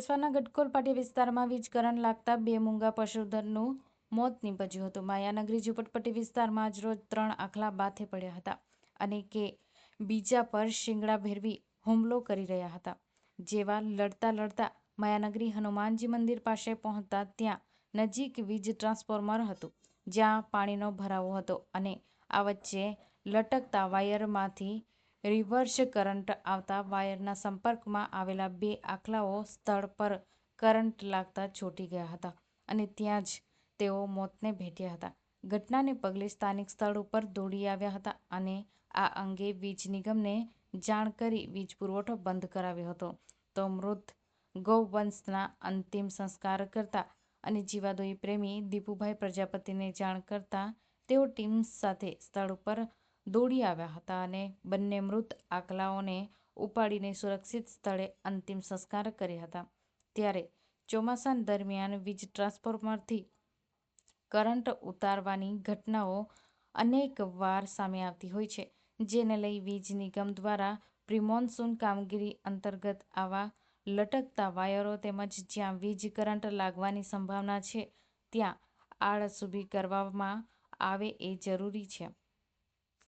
અંકલેશ્વરના ગટકોલ પાટી વિસ્તારમાં વીજ કરંટ લાગતા બે મૂંગા પશુધનનું મોત નીપજ્યું હતું. માયાનગરી ઝુંપટપટ્ટી વિસ્તારમાં આજરોજ ત્રણ આખલા બાથે પડ્યા હતા અને કે બીજા પર શિંગડા ભેરવી હુમલો કરી રહ્યા હતા. જેવા લડતા લડતા માયાનગરી હનુમાનજી મંદિર પાસે પહોંચતા ત્યાં નજીક વીજ ટ્રાન્સફોર્મર હતું, જ્યાં પાણીનો ભરાવો હતો અને આ વચ્ચે લટકતા વાયરમાંથી રિવર્સ કરંટ આવતા વાયરના સંપર્કમાં આવેલા બે આખલાઓ સ્થળ પર કરંટ લાગતા છૂટી ગયા હતા અને ત્યાં જ તેઓ મોતને ભેટ્યા હતા. ઘટનાને પગલે સ્થાનિક સ્થળ ઉપર દોડી આવ્યા હતા અને આ અંગે વીજ નિગમને જાણ કરી વીજ પુરવઠો બંધ કરાવ્યો હતો. તો મૃત ગૌવંશના અંતિમ સંસ્કાર કરતા અને જીવાદોઈ પ્રેમી દીપુભાઈ પ્રજાપતિને જાણ કરતા તેઓ ટીમ સાથે સ્થળ ઉપર દોડી આવ્યા હતા અને બંને મૃત આકલાઓને ઉપાડીને સુરક્ષિત સ્થળે અંતિમ સંસ્કાર કર્યા હતા. ત્યારે ચોમાસા દરમિયાન વીજ ટ્રાન્સફોર્મરથી કરંટ ઉતારવાની ઘટનાઓ અનેક વાર સામે આવતી હોય છે, જેને લઈ વીજ નિગમ દ્વારા પ્રિમોન્સૂન કામગીરી અંતર્ગત આવા લટકતા વાયરો તેમજ જ્યાં વીજ કરંટ લાગવાની સંભાવના છે, ત્યાં ઊભી કરવામાં આવે એ જરૂરી છે.